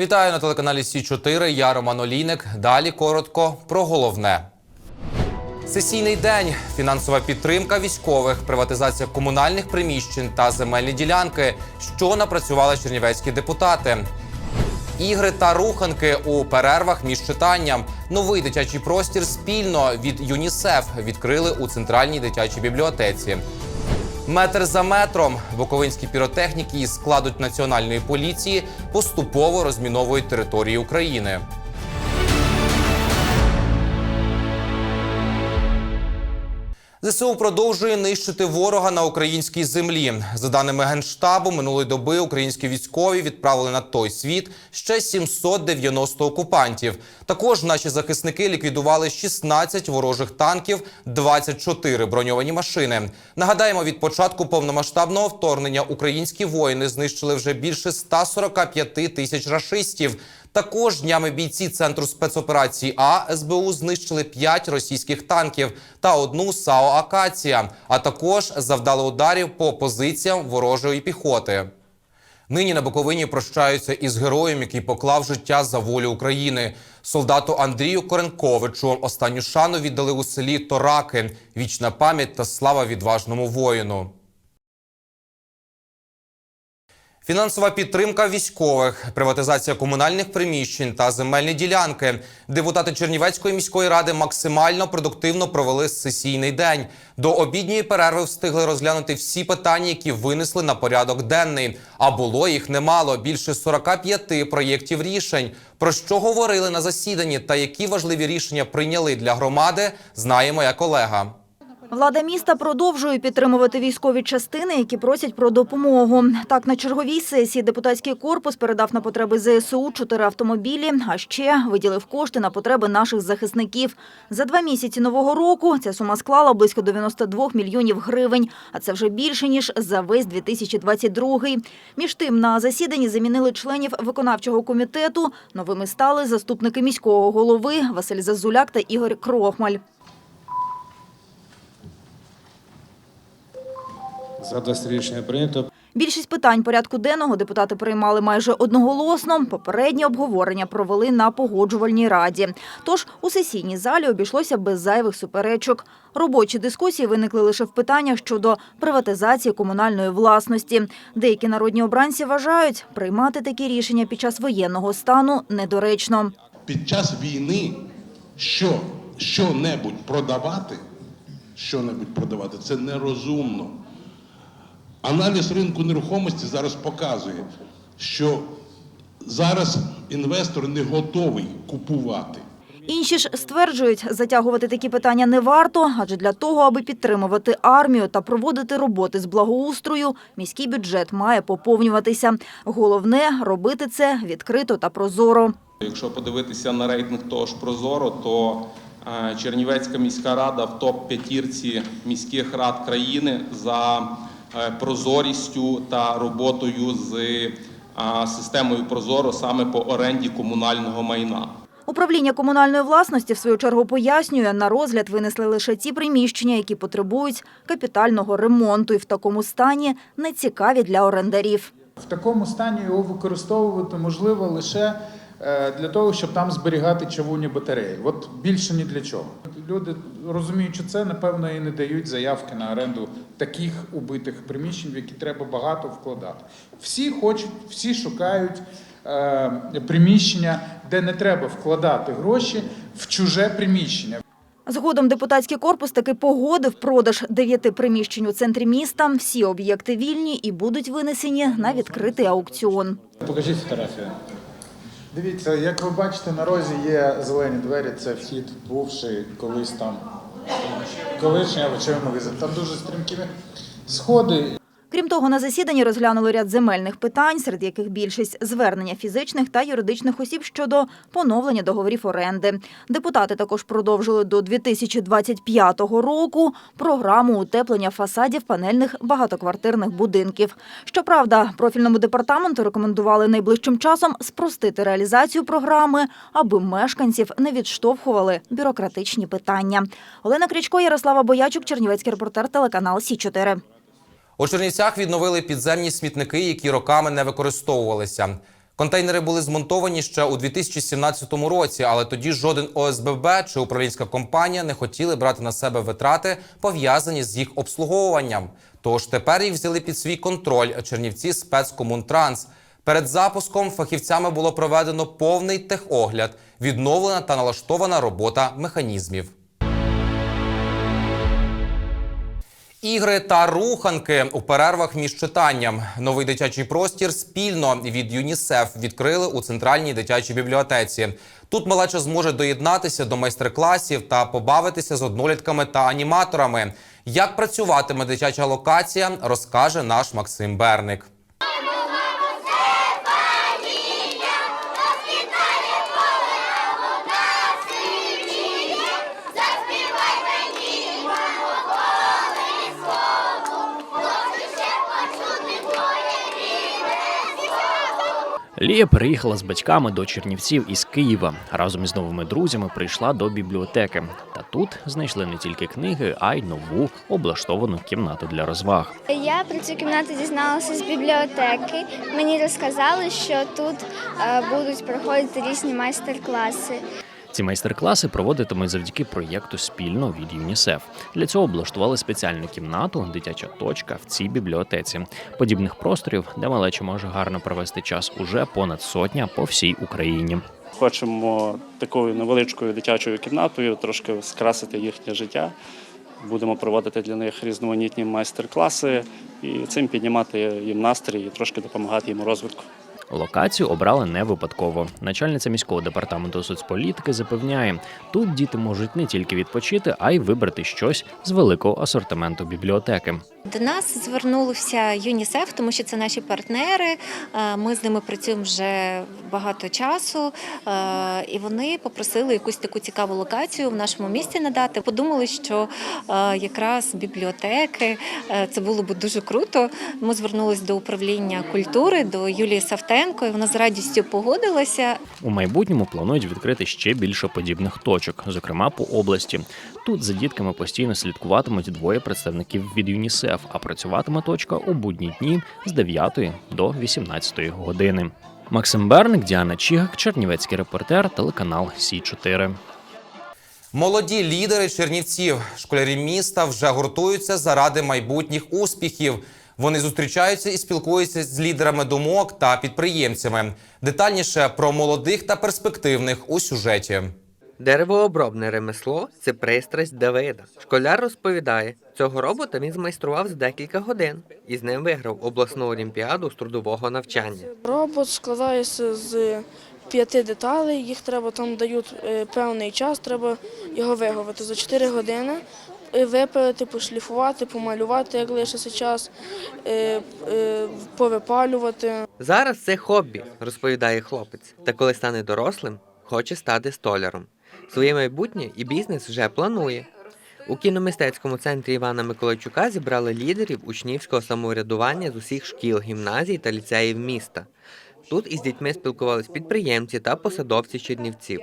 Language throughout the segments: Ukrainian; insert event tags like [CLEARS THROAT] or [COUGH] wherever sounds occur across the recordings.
Вітаю на телеканалі Сі 4 Я Роман Олійник. Далі коротко про головне. Сесійний день, фінансова підтримка військових, приватизація комунальних приміщень та земельні ділянки, що напрацювали чернівецькі депутати. Ігри та руханки у перервах між читанням. Новий дитячий простір спільно від ЮНІСЕФ відкрили у центральній дитячій бібліотеці. Метр за метром буковинські піротехніки із складу національної поліції поступово розміновують території України. ЗСУ продовжує нищити ворога на українській землі. За даними генштабу, минулої доби українські військові відправили на той світ ще 790 окупантів. Також наші захисники ліквідували 16 ворожих танків, 24 броньовані машини. Нагадаємо, від початку повномасштабного вторгнення українські воїни знищили вже більше 145 тисяч рашистів. Також днями бійці центру спецоперації А СБУ знищили 5 російських танків та одну САО Акація, а також завдали ударів по позиціям ворожої піхоти. Нині на Буковині прощаються із героєм, який поклав життя за волю України. Солдату Андрію Коренковичу останню шану віддали у селі Тораки. Вічна пам'ять та слава відважному воїну. Фінансова підтримка військових, приватизація комунальних приміщень та земельні ділянки. Депутати Чернівецької міської ради максимально продуктивно провели сесійний день. До обідньої перерви встигли розглянути всі питання, які винесли на порядок денний. А було їх немало більше 45 проєктів рішень. Про що говорили на засіданні та які важливі рішення прийняли для громади, знаємо як колега. Влада міста продовжує підтримувати військові частини, які просять про допомогу. Так, на черговій сесії депутатський корпус передав на потреби ЗСУ чотири автомобілі, а ще виділив кошти на потреби наших захисників. За два місяці нового року ця сума склала близько 92 мільйонів гривень, а це вже більше ніж за весь 2022. Між тим на засіданні замінили членів виконавчого комітету. Новими стали заступники міського голови Василь Зазуляк та Ігор Крохмаль. За 20 рішення прийнято. Більшість питань порядку денного депутати приймали майже одноголосно. Попереднє обговорення провели на погоджувальній раді. Тож у сесійній залі обійшлося без зайвих суперечок. Робочі дискусії виникли лише в питаннях щодо приватизації комунальної власності. Деякі народні обранці вважають, приймати такі рішення під час воєнного стану недоречно. під час війни що, що-небудь продавати, що-небудь продавати, це нерозумно. Аналіз ринку нерухомості зараз показує, що зараз інвестор не готовий купувати. Інші ж стверджують, затягувати такі питання не варто, адже для того, аби підтримувати армію та проводити роботи з благоустрою, міський бюджет має поповнюватися. Головне робити це відкрито та прозоро. Якщо подивитися на рейтинг того ж Прозоро, то е, Чернівецька міська рада в топ-п'ятірці міських рад країни за прозорістю та роботою з е, системою Прозоро саме по оренді комунального майна. Управління комунальної власності, в свою чергу, пояснює, на розгляд винесли лише ті приміщення, які потребують капітального ремонту і в такому стані не цікаві для орендарів. В такому стані його використовувати можливо лише е, для того, щоб там зберігати чавунні батареї. От більше ні для чого. Люди розуміючи це, напевно, і не дають заявки на оренду таких убитих приміщень, в які треба багато вкладати. Всі хочуть, всі шукають е, приміщення, де не треба вкладати гроші в чуже приміщення. Згодом депутатський корпус таки погодив продаж дев'яти приміщень у центрі міста. Всі об'єкти вільні і будуть винесені на відкритий аукціон. Покажіть фотографію. Дивіться, як ви бачите, на розі є зелені двері. Це вхід бувший колись там колишній овочевий магазин. Там дуже стрімкі сходи. Крім того, на засіданні розглянули ряд земельних питань, серед яких більшість звернення фізичних та юридичних осіб щодо поновлення договорів оренди. Депутати також продовжили до 2025 року програму утеплення фасадів панельних багатоквартирних будинків. Щоправда, профільному департаменту рекомендували найближчим часом спростити реалізацію програми, аби мешканців не відштовхували бюрократичні питання. Олена Крічко, Ярослава Боячук, Чернівецький репортер, телеканал Сі 4 У Чернівцях відновили підземні смітники, які роками не використовувалися. Контейнери були змонтовані ще у 2017 році, але тоді жоден ОСББ чи управлінська компанія не хотіли брати на себе витрати, пов'язані з їх обслуговуванням. Тож тепер їх взяли під свій контроль Чернівці спецкомунтранс. Перед запуском фахівцями було проведено повний техогляд, відновлена та налаштована робота механізмів. Ігри та руханки у перервах між читанням. Новий дитячий простір спільно від ЮНІСЕФ відкрили у центральній дитячій бібліотеці. Тут малеча зможе доєднатися до майстер-класів та побавитися з однолітками та аніматорами. Як працюватиме дитяча локація, розкаже наш Максим Берник. Лія переїхала з батьками до Чернівців із Києва. Разом із новими друзями прийшла до бібліотеки. Та тут знайшли не тільки книги, а й нову облаштовану кімнату для розваг. Я про цю кімнату дізналася з бібліотеки. Мені розказали, що тут е, будуть проходити різні майстер-класи. Ці майстер-класи проводитимуть завдяки проєкту спільно від ЮНІСЕФ. Для цього облаштували спеціальну кімнату, дитяча точка в цій бібліотеці. Подібних просторів, де малеча може гарно провести час, уже понад сотня по всій Україні. Хочемо такою невеличкою дитячою кімнатою трошки скрасити їхнє життя. Будемо проводити для них різноманітні майстер-класи і цим піднімати їм настрій і трошки допомагати їм у розвитку. Локацію обрали не випадково. Начальниця міського департаменту соцполітики запевняє, тут діти можуть не тільки відпочити, а й вибрати щось з великого асортименту бібліотеки. До нас звернулися ЮНІСЕФ, тому що це наші партнери. Е, Ми з ними працюємо вже багато часу, е, і вони попросили якусь таку цікаву локацію в нашому місті надати. Подумали, що е, якраз бібліотеки це було б дуже круто. Ми звернулись до управління культури, до Юлії Савтенко, і вона з радістю погодилася. У майбутньому планують відкрити ще більше подібних точок, зокрема по області. Тут за дітками постійно слідкуватимуть двоє представників від ЮНІСЕФ, а працюватиме точка у будні дні з 9 до 18 години. Максим Берник, Діана Чігак, Чернівецький репортер, телеканал Сі 4 Молоді лідери Чернівців, школярі міста вже гуртуються заради майбутніх успіхів. Вони зустрічаються і спілкуються з лідерами думок та підприємцями. Детальніше про молодих та перспективних у сюжеті. Деревообробне ремесло це пристрасть Давида. Школяр розповідає, цього робота він змайстрував за декілька годин і з ним виграв обласну олімпіаду з трудового навчання. Робот складається з п'яти деталей, їх треба там дають е, певний час, треба його виговати за 4 години, е, випилити, пошліфувати, помалювати, як лишиться час, е, повипалювати. Зараз це хобі, розповідає хлопець. Та коли стане дорослим, хоче стати столяром. Своє майбутнє і бізнес вже планує. У кіномистецькому центрі Івана Миколайчука зібрали лідерів учнівського самоврядування з усіх шкіл, гімназій та ліцеїв міста. Тут із дітьми спілкувались підприємці та посадовці Чернівців.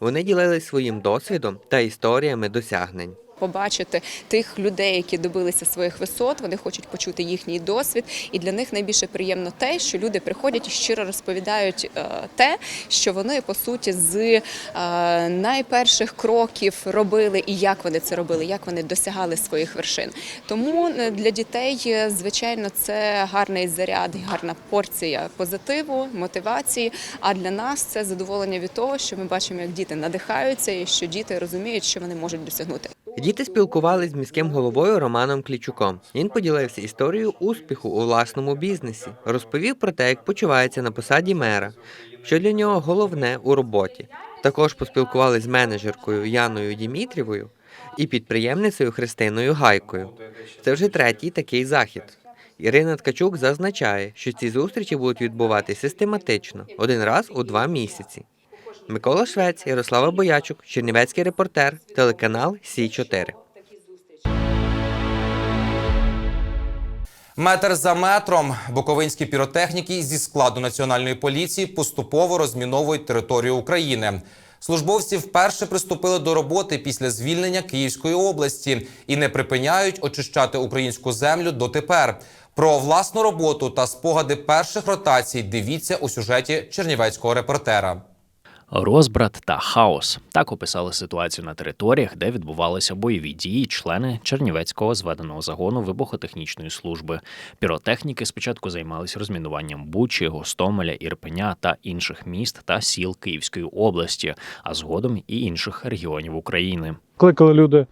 Вони ділились своїм досвідом та історіями досягнень. Побачити тих людей, які добилися своїх висот. Вони хочуть почути їхній досвід, і для них найбільше приємно те, що люди приходять і щиро розповідають е, те, що вони по суті з е, найперших кроків робили, і як вони це робили, як вони досягали своїх вершин. Тому е, для дітей, звичайно, це гарний заряд, гарна порція позитиву, мотивації. А для нас це задоволення від того, що ми бачимо, як діти надихаються, і що діти розуміють, що вони можуть досягнути. Діти спілкувались з міським головою Романом Клічуком. Він поділився історією успіху у власному бізнесі, розповів про те, як почувається на посаді мера, що для нього головне у роботі. Також поспілкувались з менеджеркою Яною Дімітрівою і підприємницею Христиною Гайкою. Це вже третій такий захід. Ірина Ткачук зазначає, що ці зустрічі будуть відбуватися систематично один раз у два місяці. Микола Швець, Ярослава Боячук, Чернівецький репортер, телеканал Сі 4 Метр за метром буковинські піротехніки зі складу національної поліції поступово розміновують територію України. Службовці вперше приступили до роботи після звільнення Київської області і не припиняють очищати українську землю дотепер. Про власну роботу та спогади перших ротацій дивіться у сюжеті чернівецького репортера. Розбрат та хаос так описали ситуацію на територіях, де відбувалися бойові дії члени Чернівецького зведеного загону вибухотехнічної служби. Піротехніки спочатку займалися розмінуванням Бучі, Гостомеля, Ірпеня та інших міст та сіл Київської області, а згодом і інших регіонів України. Кликали люди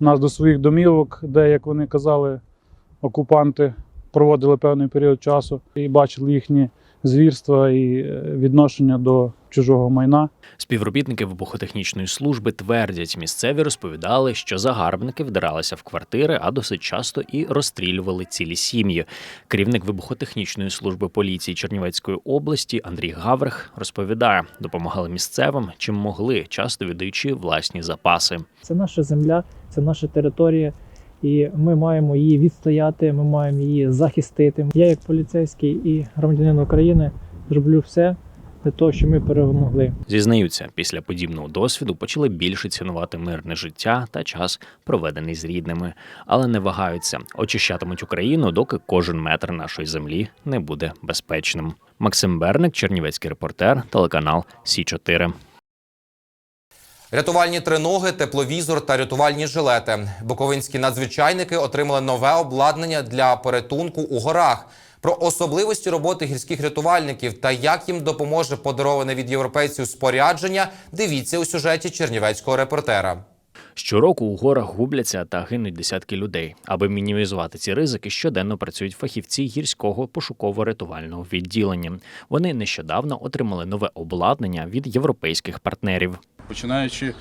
нас до своїх домівок, де, як вони казали, окупанти проводили певний період часу і бачили їхні звірства і е, відношення до чужого майна. Співробітники вибухотехнічної служби твердять, місцеві розповідали, що загарбники вдиралися в квартири, а досить часто і розстрілювали цілі сім'ї. Керівник вибухотехнічної служби поліції Чернівецької області Андрій Гаврих розповідає, допомагали місцевим, чим могли, часто віддаючи власні запаси. Це наша земля, це наша територія, і ми маємо її відстояти, ми маємо її захистити. Я, як поліцейський і громадянин України, зроблю все для того, щоб ми перемогли. Зізнаються, після подібного досвіду почали більше цінувати мирне життя та час, проведений з рідними, але не вагаються, очищатимуть Україну, доки кожен метр нашої землі не буде безпечним. Максим Берник, Чернівецький репортер, телеканал Сі 4 Рятувальні триноги, тепловізор та рятувальні жилети. Буковинські надзвичайники отримали нове обладнання для порятунку у горах. Про особливості роботи гірських рятувальників та як їм допоможе подароване від європейців спорядження. Дивіться у сюжеті чернівецького репортера. Щороку у горах губляться та гинуть десятки людей. Аби мінімізувати ці ризики, щоденно працюють фахівці гірського пошуково-рятувального відділення. Вони нещодавно отримали нове обладнання від європейських партнерів. Починаючи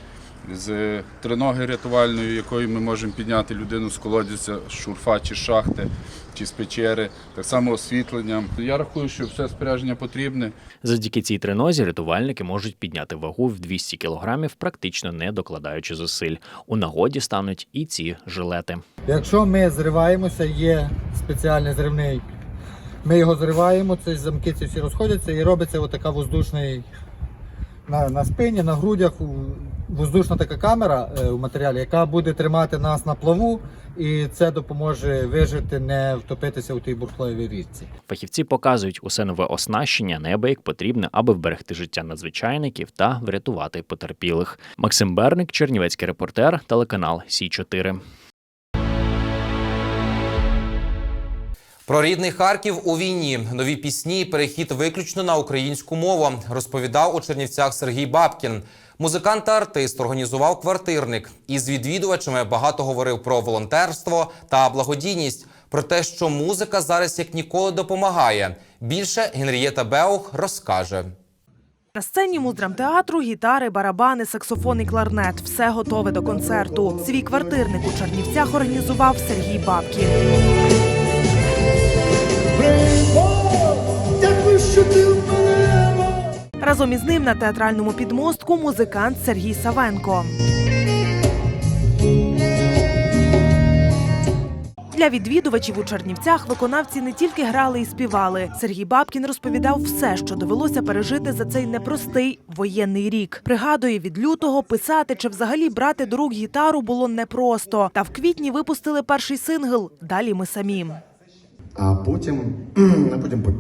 з триноги рятувальної, якою ми можемо підняти людину з колодязя, з шурфа чи шахти, чи з печери, так само освітленням. Я рахую, що все спорядження потрібне. Завдяки цій тренозі рятувальники можуть підняти вагу в 200 кілограмів, практично не докладаючи зусиль. У нагоді стануть і ці жилети. Якщо ми зриваємося, є спеціальний зривний. Ми його зриваємо, ці замки ці всі розходяться і робиться отака воздушний на, на спині, на грудях воздушна така камера е, в матеріалі, яка буде тримати нас на плаву, і це допоможе вижити, не втопитися у тій бурхливій річці. Фахівці показують усе нове оснащення, неабияк потрібне, аби вберегти життя надзвичайників та врятувати потерпілих. Максим Берник, Чернівецький репортер, телеканал Сі 4 Про рідний Харків у війні, нові пісні, перехід виключно на українську мову, розповідав у Чернівцях Сергій Бабкін. Музикант та артист організував квартирник і з відвідувачами багато говорив про волонтерство та благодійність, про те, що музика зараз як ніколи допомагає. Більше Генрієта Беух розкаже. На сцені муздрамтеатру гітари, барабани, саксофон і кларнет. Все готове до концерту. Свій квартирник у Чернівцях організував Сергій Бабкін. Разом із ним на театральному підмостку музикант Сергій Савенко. Для відвідувачів у Чернівцях виконавці не тільки грали і співали. Сергій Бабкін розповідав все, що довелося пережити за цей непростий воєнний рік. Пригадує, від лютого писати чи взагалі брати до рук гітару було непросто. Та в квітні випустили перший сингл Далі ми самі. А потім, [CLEARS THROAT] а потім по-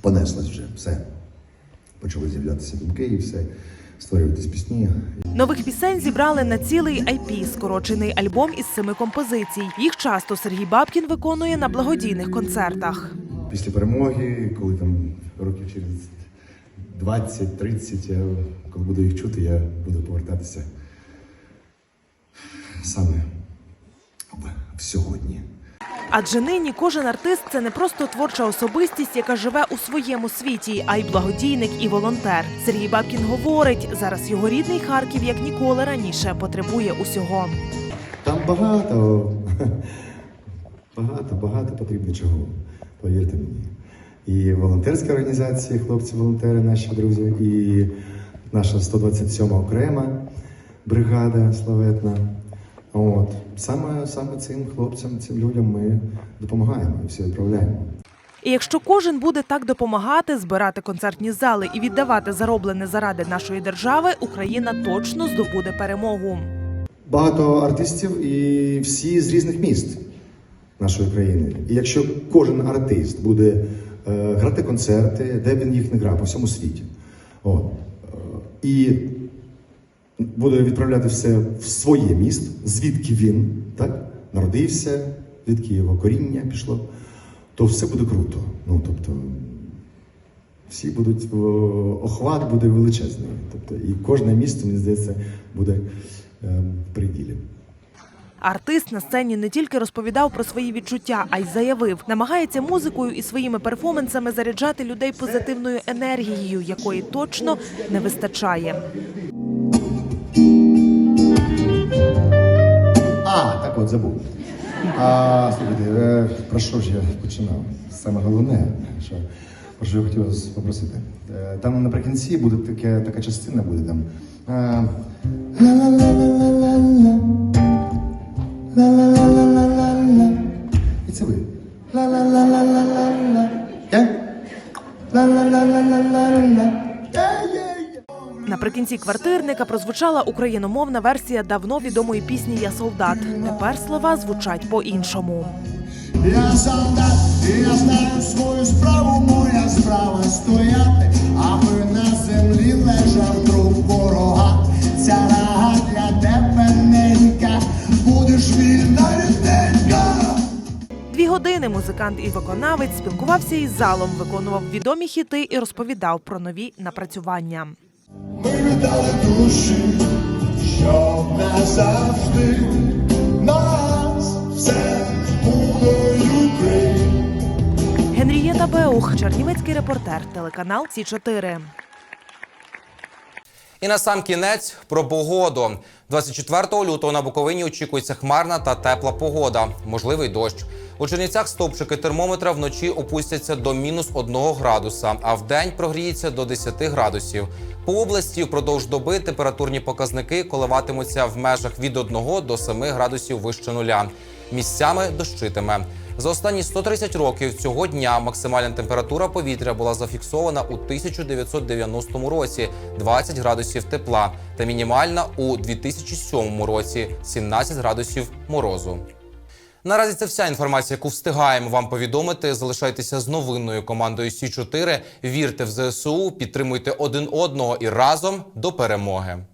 понеслось вже все. Почали з'являтися думки і все, створюватись пісні. Нових пісень зібрали на цілий IP, скорочений альбом із семи композицій. Їх часто Сергій Бабкін виконує на благодійних концертах. Після перемоги, коли там років через 20-30, я, коли буду їх чути, я буду повертатися саме в, в сьогодні. Адже нині кожен артист це не просто творча особистість, яка живе у своєму світі, а й благодійник і волонтер. Сергій Бабкін говорить, зараз його рідний Харків як ніколи раніше потребує усього. Там багато, багато, багато потрібно чого, повірте мені. І волонтерські організації, хлопці-волонтери, наші друзі, і наша 127 окрема бригада славетна. Саме, саме цим хлопцям, цим людям ми допомагаємо і все відправляємо. І якщо кожен буде так допомагати, збирати концертні зали і віддавати зароблене заради нашої держави, Україна точно здобуде перемогу. Багато артистів і всі з різних міст. нашої країни. І якщо кожен артист буде е, грати концерти, де б він їх не грав по всьому світі, от, е, і буде відправляти все в своє місто, звідки він так, народився, звідки його коріння пішло, то все буде круто. Ну, тобто, всі будуть, охват буде величезний. Тобто, і кожне місто, мені здається, буде е, в приділі. Артист на сцені не тільки розповідав про свої відчуття, а й заявив, намагається музикою і своїми перформансами заряджати людей позитивною енергією, якої точно не вистачає. А, так от забув. А, слухайте, е, про що ж я починав? Саме головне, що, про що я хотів вас попросити. Е, Там наприкінці буде таке, така частина буде там. е, Наприкінці квартирника прозвучала україномовна версія давно відомої пісні Я солдат. Тепер слова звучать по-іншому. Я солдат, і я знаю свою справу, моя справа стояти, аби на землі лежав труп ворога. Ця рага для тебе ненька, будеш вільна рідненька. Дві години музикант і виконавець спілкувався із залом, виконував відомі хіти і розповідав про нові напрацювання. Ми віддали душі, щоб назавжди нас все було Генрієта Беух, Чернівецький репортер, телеканал Сі 4 І на сам кінець про погоду. 24 лютого на Буковині очікується хмарна та тепла погода, можливий дощ. У Чернівцях стовпчики термометра вночі опустяться до мінус 1 градуса, а вдень прогріється до 10 градусів. По області впродовж доби температурні показники коливатимуться в межах від 1 до 7 градусів вище нуля. Місцями дощитиме. За останні 130 років цього дня максимальна температура повітря була зафіксована у 1990 році 20 градусів тепла та мінімальна у 2007 році 17 градусів морозу. Наразі це вся інформація, яку встигаємо вам повідомити. Залишайтеся з новинною командою Сі 4 Вірте в ЗСУ, підтримуйте один одного і разом до перемоги.